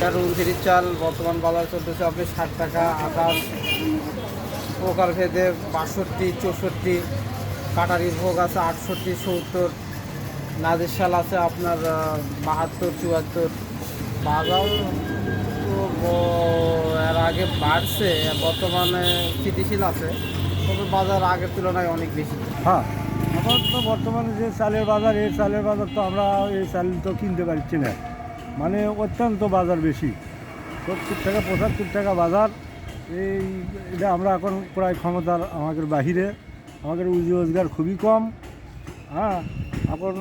তেরো উনত্রিশ চাল বর্তমান বাজার চলতেছে আপনি ষাট টাকা আকাশ প্রকার ভেদে বাষট্টি চৌষট্টি কাটারি ভোগ আছে আটষট্টি সত্তর নাদের শাল আছে আপনার বাহাত্তর চুয়াত্তর। বাজার তো এর আগে বাড়ছে বর্তমানে স্থিতিশীল আছে তবে বাজার আগের তুলনায় অনেক বেশি। হ্যাঁ। এখন তো বর্তমানে যে চালের বাজার এই চালের বাজার তো আমরা এই চাল তো কিনতে পারছি না। মানে অত্যন্ত বাজার বেশি। সত্তর টাকা, পঁচাত্তর টাকা বাজার। এই, এটা আমরা এখন প্রায় ক্ষমতার আমাদের বাহিরে। আমাদের রুজি রোজগার খুবই কম। হ্যাঁ এখন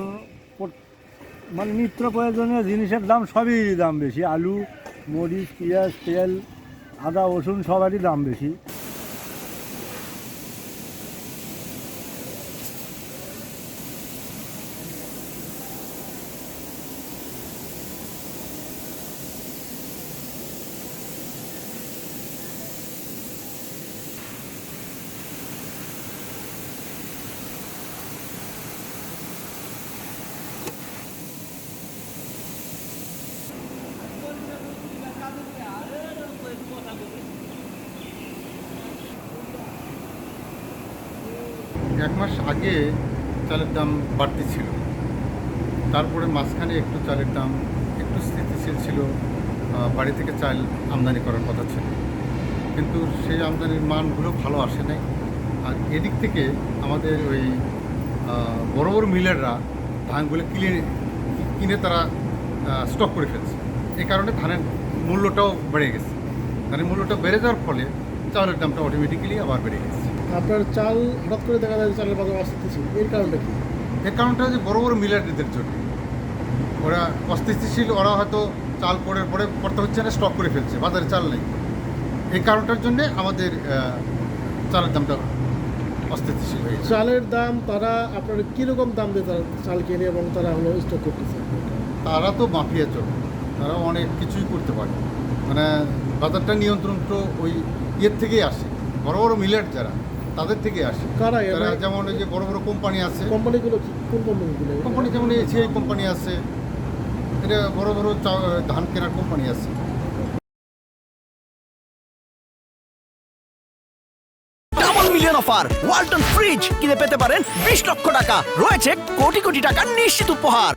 মানে নিত্য প্রয়োজনীয় জিনিসের দাম সবই দাম বেশি। আলু, মরিচ, পেঁয়াজ, তেল, আদা, রসুন সবারই দাম বেশি। মাস আগে চালের দাম বাড়তি ছিল। তারপরে মাঝখানে একটু চালের দাম একটু স্থিতিশীল ছিল। বাড়ি থেকে চাল আমদানি করার কথা ছিল। কিন্তু সেই আমদানির মানগুলো ভালো আসে নাই। আর এদিক থেকে আমাদের ওই বড় বড় মিলাররা ধানগুলো কিনে কিনে তারা স্টক করে ফেলছে। এই কারণে ধানের মূল্যটাও বেড়ে গেছে। ধানের মূল্যটা বেড়ে যাওয়ার ফলে চালের দামটা অটোমেটিক্যালি আবার বেড়ে গেছে। আপনার চাল হঠাৎ করে দেখা যায় চালের বাজার অস্থিতিশীল এর কারণটা কি? এর কারণটা হচ্ছে বড় বড় মিলারদের জন্য। ওরা অস্থিতিশীল ওরা হয়তো চাল পরে পরে করতে হচ্ছে না স্টক করে ফেলছে বাজারে চাল নেই। এই কারণটার জন্যে আমাদের চালের দামটা অস্থিতিশীল হয়েছে চালের দাম তারা আপনার কীরকম দাম দিয়ে তারা চাল কেনে এবং তারা হলো স্টক করতেছে? তারা তো মাফিয়া চোর তারা অনেক কিছুই করতে পারে। মানে বাজারটা নিয়ন্ত্রণ তো ওই ইয়ের থেকেই আসে। বড় বড় মিলেট যারা তাদের থেকে আসে। কারা তারা যেমন ওই যে বড় বড় কোম্পানি আছে। কোম্পানিগুলো কোন কোম্পানিগুলো? কোম্পানি যেমন এসিআই কোম্পানি আছে এটা বড় বড় চা- ধান কেনার কোম্পানি আছে। Double million offer Walton fridge কিনে পেতে পারেন বিশ লক্ষ টাকা। রয়েছে কোটি কোটি টাকার নিশ্চিত উপহার।